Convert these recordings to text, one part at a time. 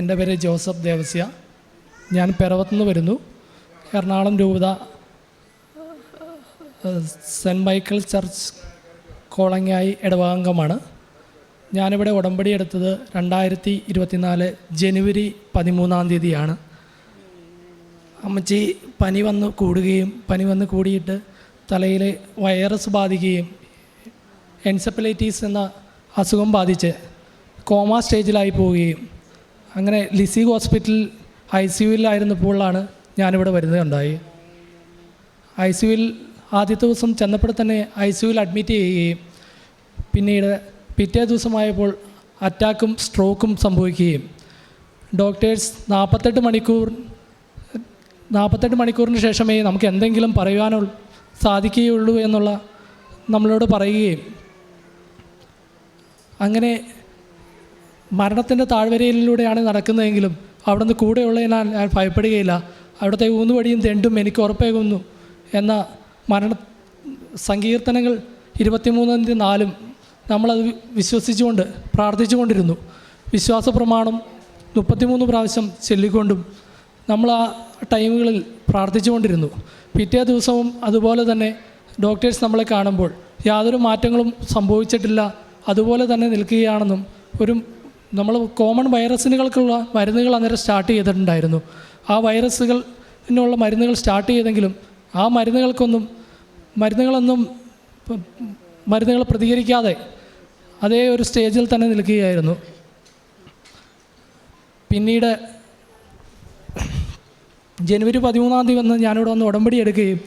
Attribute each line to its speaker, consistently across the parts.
Speaker 1: എന്റെ പേര് ജോസഫ് ദേവസ്യ. ഞാൻ പിറവത്തുനിന്ന് വരുന്നു. എറണാകുളം രൂപത സെന്റ് മൈക്കിൾ ചർച്ച് കോളങ്ങായി ഇടവകാംഗമാണ്. ഞാനിവിടെ ഉടമ്പടി എടുത്തത് രണ്ടായിരത്തി ഇരുപത്തിനാല് ജനുവരി പതിമൂന്നാം തീയതിയാണ്. അമ്മച്ചി പനി വന്ന് കൂടുകയും പനി വന്ന് കൂടിയിട്ട് തലയിൽ വൈറസ് ബാധിക്കുകയും എൻസെപ്പലൈറ്റീസ് എന്ന അസുഖം ബാധിച്ച് കോമ സ്റ്റേജിലായി പോവുകയും അങ്ങനെ ലിസി ഹോസ്പിറ്റൽ ഐ സി യുവിലായിരുന്നപ്പോഴാണ് ഞാനിവിടെ വരുന്നതുണ്ടായി. ഐ സി യുവിൽ ആദ്യത്തെ ദിവസം ചെന്നപ്പോൾ തന്നെ ഐ സി യുവിൽ അഡ്മിറ്റ് ചെയ്യുകയും പിന്നീട് പിറ്റേ ദിവസമായപ്പോൾ അറ്റാക്കും സ്ട്രോക്കും സംഭവിക്കുകയും. ഡോക്ടേഴ്സ് നാൽപ്പത്തെട്ട് മണിക്കൂർ നാൽപ്പത്തെട്ട് മണിക്കൂറിന് ശേഷമേ നമുക്ക് എന്തെങ്കിലും പറയുവാനോ സാധിക്കുകയുള്ളൂ എന്നുള്ള നമ്മളോട് പറയുകയും. അങ്ങനെ മരണത്തിന്റെ താഴ്വരയിലൂടെയാണ് നടക്കുന്നതെങ്കിലും അവിടുന്ന് കൂടെയുള്ളതിനാൽ ഞാൻ ഭയപ്പെടുകയില്ല. അവിടുത്തെ ഊന്നുവടിയും തെണ്ടും എനിക്ക് ഉറപ്പേകുന്നു എന്ന മരണ സങ്കീർത്തനങ്ങൾ ഇരുപത്തിമൂന്നിന്റെ നാലും നമ്മളത് വിശ്വസിച്ചുകൊണ്ട് പ്രാർത്ഥിച്ചുകൊണ്ടിരുന്നു. വിശ്വാസ പ്രമാണം മുപ്പത്തിമൂന്ന് പ്രാവശ്യം ചൊല്ലിക്കൊണ്ടും നമ്മൾ ആ ടൈമുകളിൽ പ്രാർത്ഥിച്ചുകൊണ്ടിരുന്നു. പിറ്റേ ദിവസവും അതുപോലെ തന്നെ ഡോക്ടേഴ്സ് നമ്മളെ കാണുമ്പോൾ യാതൊരു മാറ്റങ്ങളും സംഭവിച്ചിട്ടില്ല. അതുപോലെ തന്നെ നിൽക്കുകയാണെന്നും ഒരു നമ്മൾ കോമൺ വൈറസിനുകൾക്കുള്ള മരുന്നുകൾ അന്നേരം സ്റ്റാർട്ട് ചെയ്തിട്ടുണ്ടായിരുന്നു. ആ വൈറസുകളിനുള്ള മരുന്നുകൾ സ്റ്റാർട്ട് ചെയ്തെങ്കിലും ആ മരുന്നുകൾക്കൊന്നും മരുന്നുകളൊന്നും മരുന്നുകൾ പ്രതികരിക്കാതെ അതേ ഒരു സ്റ്റേജിൽ തന്നെ നിൽക്കുകയായിരുന്നു. പിന്നീട് ജനുവരി പതിമൂന്നാം തീയതി വന്ന് ഞാനിവിടെ വന്ന് ഉടമ്പടി എടുക്കുകയും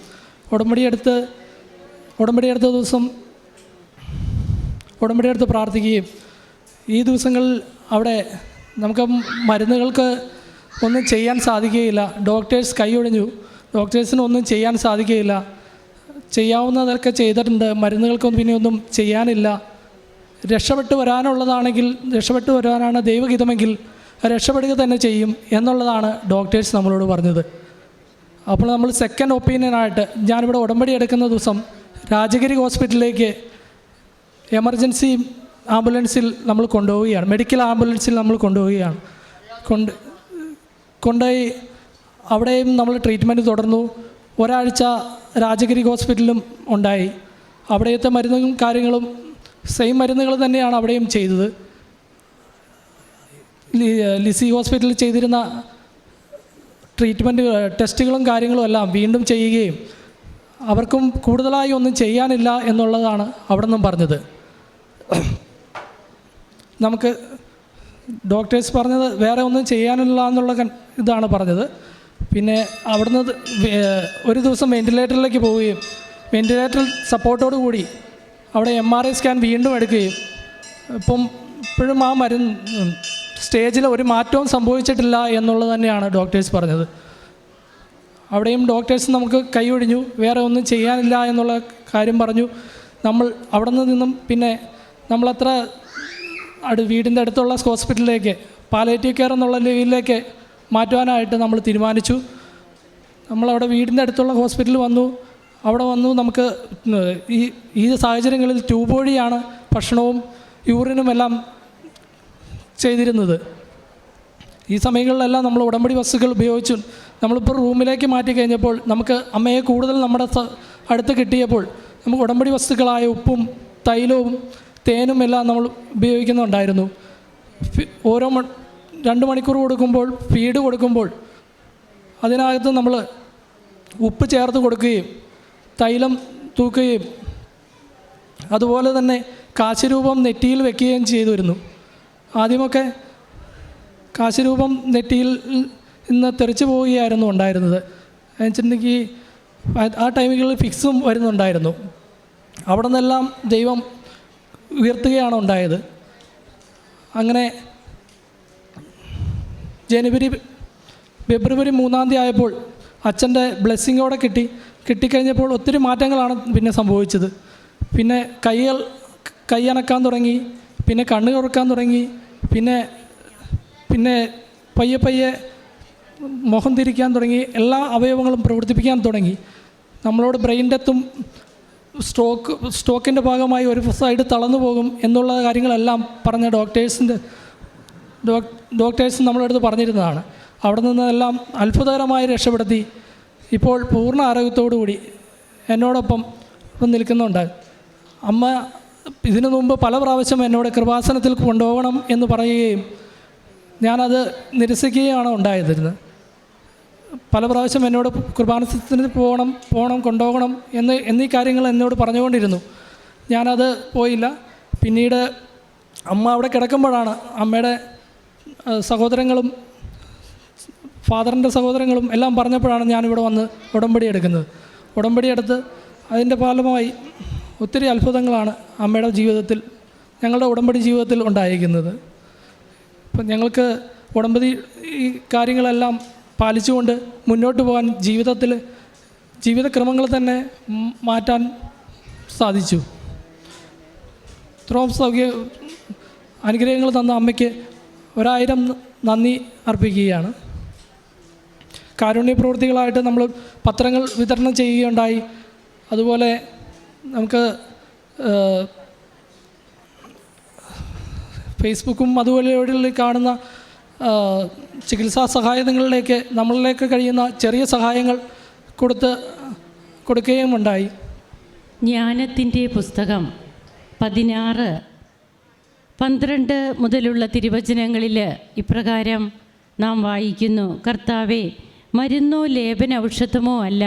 Speaker 1: ഉടമ്പടി എടുത്ത് ഉടമ്പടി എടുത്ത ദിവസം ഉടമ്പടി എടുത്ത് പ്രാർത്ഥിക്കുകയും ഈ ദിവസങ്ങളിൽ അവിടെ നമുക്ക് മരുന്നുകൾക്ക് ഒന്നും ചെയ്യാൻ സാധിക്കുകയില്ല. ഡോക്ടേഴ്സ് കൈയൊഴിഞ്ഞു ഡോക്ടേഴ്സിന് ഒന്നും ചെയ്യാൻ സാധിക്കുകയില്ല. ചെയ്യാവുന്നതൊക്കെ ചെയ്തിട്ടുണ്ട്. മരുന്നുകൾക്കൊന്നും പിന്നെ ഒന്നും ചെയ്യാനില്ല. രക്ഷപ്പെട്ട് വരാനുള്ളതാണെങ്കിൽ രക്ഷപ്പെട്ട് വരാനാണ് ദൈവഹിതമെങ്കിൽ രക്ഷപ്പെടുക തന്നെ ചെയ്യും എന്നുള്ളതാണ് ഡോക്ടേഴ്സ് നമ്മളോട് പറഞ്ഞത്. അപ്പോൾ നമ്മൾ സെക്കൻഡ് ഒപ്പീനിയനായിട്ട് ഞാനിവിടെ ഉടമ്പടി എടുക്കുന്ന ദിവസം രാജഗിരി ഹോസ്പിറ്റലിലേക്ക് എമർജൻസി ആംബുലൻസിൽ നമ്മൾ കൊണ്ടുപോവുകയാണ്. മെഡിക്കൽ ആംബുലൻസിൽ നമ്മൾ കൊണ്ടുപോവുകയാണ്. കൊണ്ട് കൊണ്ടുപോയി അവിടെയും നമ്മൾ ട്രീറ്റ്മെന്റ് തുടർന്നു. ഒരാഴ്ച രാജഗിരി ഹോസ്പിറ്റലും ഉണ്ടായി. അവിടെയത്തെ മരുന്നും കാര്യങ്ങളും സെയിം മരുന്നുകൾ തന്നെയാണ് അവിടെയും ചെയ്തത്. ലിസി ഹോസ്പിറ്റലിൽ ചെയ്തിരുന്ന ട്രീറ്റ്മെന്റ് ടെസ്റ്റുകളും കാര്യങ്ങളും എല്ലാം വീണ്ടും ചെയ്യുകയും അവർക്കും കൂടുതലായി ഒന്നും ചെയ്യാനില്ല എന്നുള്ളതാണ് അവിടെ നിന്നും പറഞ്ഞത്. നമുക്ക് ഡോക്ടേഴ്സ് പറഞ്ഞത് വേറെ ഒന്നും ചെയ്യാനില്ല എന്നുള്ള ഇതാണ് പറഞ്ഞത്. പിന്നെ അവിടുന്ന് ഒരു ദിവസം വെന്റിലേറ്ററിലേക്ക് പോവുകയും വെന്റിലേറ്റർ സപ്പോർട്ടോടു കൂടി അവിടെ എം ആർ ഐ സ്കാൻ വീണ്ടും എടുക്കുകയും. ഇപ്പം ഇപ്പോഴും ആ മരുന്ന് സ്റ്റേജിൽ ഒരു മാറ്റവും സംഭവിച്ചിട്ടില്ല എന്നുള്ളത് തന്നെയാണ് ഡോക്ടേഴ്സ് പറഞ്ഞത്. അവിടെയും ഡോക്ടേഴ്സ് നമുക്ക് കൈയൊഴിഞ്ഞു വേറെ ഒന്നും ചെയ്യാനില്ല എന്നുള്ള കാര്യം പറഞ്ഞു. നമ്മൾ അവിടെ നിന്നും പിന്നെ നമ്മളത്ര അടു വീടിന്റെ അടുത്തുള്ള ഹോസ്പിറ്റലിലേക്ക് പാലേറ്റീവ് കെയർ എന്നുള്ള ലെവലിലേക്ക് മാറ്റുവാനായിട്ട് നമ്മൾ തീരുമാനിച്ചു. നമ്മളവിടെ വീടിന്റെ അടുത്തുള്ള ഹോസ്പിറ്റലിൽ വന്നു. അവിടെ വന്നു നമുക്ക് ഈ ഈ സാഹചര്യങ്ങളിൽ ട്യൂബ് വഴിയാണ് ഭക്ഷണവും യൂറിനും എല്ലാം ചെയ്തിരുന്നത്. ഈ സമയങ്ങളിലെല്ലാം നമ്മൾ ഉടമ്പടി വസ്തുക്കൾ ഉപയോഗിച്ചു. നമ്മളിപ്പോൾ റൂമിലേക്ക് മാറ്റി കഴിഞ്ഞപ്പോൾ നമുക്ക് അമ്മയെ കൂടുതൽ നമ്മുടെ അടുത്ത് കിട്ടിയപ്പോൾ നമുക്ക് ഉടമ്പടി വസ്തുക്കളായ ഉപ്പും തൈലവും തേനും എല്ലാം നമ്മൾ ഉപയോഗിക്കുന്നുണ്ടായിരുന്നു. ഓരോ മ രണ്ട് മണിക്കൂർ കൊടുക്കുമ്പോൾ ഫീഡ് കൊടുക്കുമ്പോൾ അതിനകത്ത് നമ്മൾ ഉപ്പ് ചേർത്ത് കൊടുക്കുകയും തൈലം തൂക്കുകയും അതുപോലെ തന്നെ കാശിരൂപം നെറ്റിയിൽ വെക്കുകയും ചെയ്തു വരുന്നു ആദ്യമൊക്കെ കാശിരൂപം നെറ്റിയിൽ നിന്ന് തെറിച്ചു പോവുകയായിരുന്നു ഉണ്ടായിരുന്നത്. വെച്ചിട്ടുണ്ടെങ്കിൽ ആ ടൈമുകളിൽ ഫിക്സും വരുന്നുണ്ടായിരുന്നു. അവിടെ നിന്നെല്ലാം ദൈവം ഉയർത്തുകയാണ് ഉണ്ടായത്. അങ്ങനെ ജനുവരി ഫെബ്രുവരി മൂന്നാം തീയതി ആയപ്പോൾ അച്ഛന്റെ ബ്ലെസ്സിങ്ങോടെ കിട്ടി. കിട്ടിക്കഴിഞ്ഞപ്പോൾ ഒത്തിരി മാറ്റങ്ങളാണ് പിന്നെ സംഭവിച്ചത്. പിന്നെ കൈകൾ കൈ അനക്കാൻ തുടങ്ങി പിന്നെ കണ്ണ് തുറക്കാൻ തുടങ്ങി പിന്നെ പിന്നെ പയ്യെ പയ്യെ മുഖം തിരിക്കാൻ തുടങ്ങി എല്ലാ അവയവങ്ങളും പ്രവർത്തിപ്പിക്കാൻ തുടങ്ങി. നമ്മളോട് ബ്രെയിൻ ഡെത്തും സ്ട്രോക്ക് സ്ട്രോക്കിന്റെ ഭാഗമായി ഒരു സൈഡ് തളർന്നു പോകും എന്നുള്ള കാര്യങ്ങളെല്ലാം പറഞ്ഞ ഡോക്ടേഴ്സിന്റെ ഡോക്ടേഴ്സ് നമ്മളടുത്ത് പറഞ്ഞിരുന്നതാണ്. അവിടെ നിന്നെല്ലാം അത്ഭുതകരമായി രക്ഷപ്പെടുത്തി. ഇപ്പോൾ പൂർണ ആരോഗ്യത്തോടു കൂടി എന്നോടൊപ്പം നിൽക്കുന്നുണ്ട്. അമ്മ ഇതിനു മുമ്പ് പല പ്രാവശ്യം എന്നോട് കൃപാസനത്തിൽ കൊണ്ടുപോകണം എന്ന് പറയുകയും ഞാനത് നിരസിക്കുകയാണ് ഉണ്ടായിരുന്നത്. പല പ്രാവശ്യം എന്നോട് കുർബാനത്തിന് പോകണം പോകണം കൊണ്ടുപോകണം എന്ന് എന്നീ കാര്യങ്ങൾ എന്നോട് പറഞ്ഞുകൊണ്ടിരുന്നു. ഞാനത് പോയില്ല. പിന്നീട് അമ്മ അവിടെ കിടക്കുമ്പോഴാണ് അമ്മയുടെ സഹോദരങ്ങളും ഫാദറിന്റെ സഹോദരങ്ങളും എല്ലാം പറഞ്ഞപ്പോഴാണ് ഞാനിവിടെ വന്ന് ഉടമ്പടി എടുക്കുന്നത്. ഉടമ്പടി എടുത്ത് അതിന്റെ ഫലമായി ഒത്തിരി അത്ഭുതങ്ങളാണ് അമ്മയുടെ ജീവിതത്തിൽ ഞങ്ങളുടെ ഉടമ്പടി ജീവിതത്തിൽ ഉണ്ടായിരിക്കുന്നത്. അപ്പം ഞങ്ങൾക്ക് ഉടമ്പടി ഈ കാര്യങ്ങളെല്ലാം പാലിച്ചുകൊണ്ട് മുന്നോട്ട് പോകാൻ ജീവിതത്തിൽ ജീവിതക്രമങ്ങൾ തന്നെ മാറ്റാൻ സാധിച്ചു. ഇത്രയും സൗകര്യ അനുഗ്രഹങ്ങൾ തന്ന അമ്മയ്ക്ക് ഒരായിരം നന്ദി അർപ്പിക്കുകയാണ്. കാരുണ്യ പ്രവൃത്തികളായിട്ട് നമ്മൾ പത്രങ്ങൾ വിതരണം ചെയ്യുകയുണ്ടായി. അതുപോലെ നമുക്ക് ഫേസ്ബുക്കും അതുപോലെ കാണുന്ന ചികിത്സാ സഹായങ്ങളിലേക്ക് നമ്മളിലേക്ക് കഴിയുന്ന ചെറിയ സഹായങ്ങൾ കൊടുത്ത് കൊടുക്കുകയും ഉണ്ടായി
Speaker 2: ജ്ഞാനത്തിന്റെ പുസ്തകം പതിനാറ് പന്ത്രണ്ട് മുതലുള്ള തിരുവചനങ്ങളിൽ ഇപ്രകാരം നാം വായിക്കുന്നു. കർത്താവെ മരുന്നോ ലേപന ഔഷധമോ അല്ല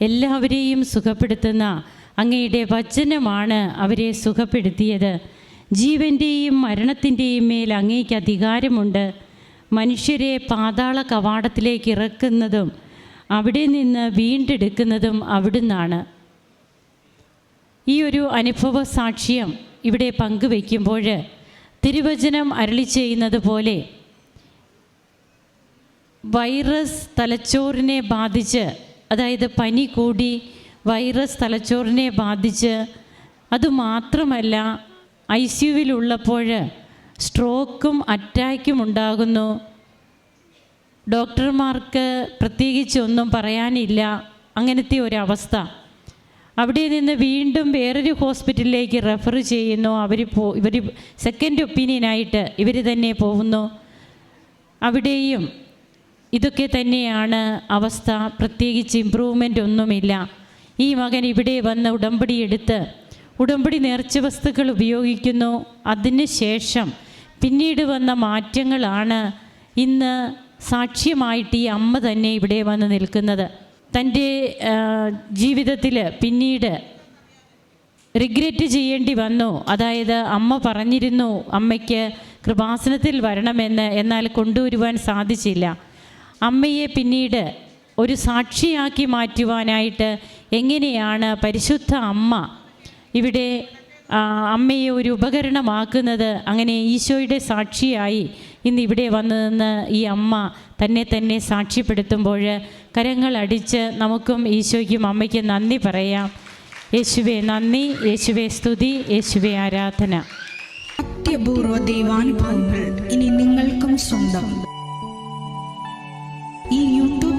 Speaker 2: എല്ലാവരെയും സുഖപ്പെടുത്തുന്ന അങ്ങയുടെ വചനമാണ് അവരെ സുഖപ്പെടുത്തിയത്. ജീവന്റെയും മരണത്തിന്റെയും മേൽ അങ്ങേക്ക് അധികാരമുണ്ട്. മനുഷ്യരെ പാതാള കവാടത്തിലേക്ക് ഇറക്കുന്നതും അവിടെ നിന്ന് വീണ്ടെടുക്കുന്നതും അവിടുന്നാണ്. ഈ ഒരു അനുഭവ സാക്ഷ്യം ഇവിടെ പങ്കുവയ്ക്കുമ്പോൾ തിരുവചനം അരളി ചെയ്യുന്നത് പോലെ വൈറസ് തലച്ചോറിനെ ബാധിച്ച് അതായത് പനി കൂടി വൈറസ് തലച്ചോറിനെ ബാധിച്ച് അതുമാത്രമല്ല ഐ സിയുവിലുള്ളപ്പോൾ സ്ട്രോക്കും അറ്റാക്കും ഉണ്ടാകുന്നു. ഡോക്ടർമാർക്ക് പ്രത്യേകിച്ച് ഒന്നും പറയാനില്ല. അങ്ങനത്തെ ഒരവസ്ഥ. അവിടെ നിന്ന് വീണ്ടും വേറൊരു ഹോസ്പിറ്റലിലേക്ക് റെഫർ ചെയ്യുന്നു. അവർ പോ ഇവർ സെക്കൻഡ് ഒപ്പീനിയനായിട്ട് ഇവർ തന്നെ പോകുന്നു. അവിടെയും ഇതൊക്കെ തന്നെയാണ് അവസ്ഥ. പ്രത്യേകിച്ച് ഇമ്പ്രൂവ്മെന്റ് ഒന്നുമില്ല. ഈ മകൻ ഇവിടെ വന്ന് ഉടമ്പടി എടുത്ത് ഉടമ്പടി നേർച്ച വസ്തുക്കൾ ഉപയോഗിക്കുന്നു. അതിന് ശേഷം പിന്നീട് വന്ന മാറ്റങ്ങളാണ് ഇന്ന് സാക്ഷ്യമായിട്ട് ഈ അമ്മ തന്നെ ഇവിടെ വന്ന് നിൽക്കുന്നത്. തന്റെ ജീവിതത്തിൽ പിന്നീട് റിഗ്രറ്റ് ചെയ്യേണ്ടി വന്നു. അതായത് അമ്മ പറഞ്ഞിരുന്നു അമ്മയ്ക്ക് കൃപാസനത്തിൽ വരണമെന്ന് എന്നാൽ കൊണ്ടുവരുവാൻ സാധിച്ചില്ല. അമ്മയെ പിന്നീട് ഒരു സാക്ഷിയാക്കി മാറ്റുവാനായിട്ട് എങ്ങനെയാണ് പരിശുദ്ധ അമ്മ ഇവിടെ അമ്മയെ ഒരു ഉപകരണമാക്കുന്നത് അങ്ങനെ ഈശോയുടെ സാക്ഷിയായി ഇന്ന് ഇവിടെ വന്നു നിന്ന് ഈ അമ്മ തന്നെ തന്നെ സാക്ഷ്യപ്പെടുത്തുമ്പോൾ കരങ്ങൾ അടിച്ച് നമുക്കും ഈശോയ്ക്കും അമ്മയ്ക്കും നന്ദി പറയാം. യേശുവെ നന്ദി യേശുവെ സ്തുതി യേശുവെ ആരാധന.
Speaker 3: അത്യപൂർവ ദൈവാനുഭവങ്ങൾ ഇനി നിങ്ങൾക്കും സ്വന്തം.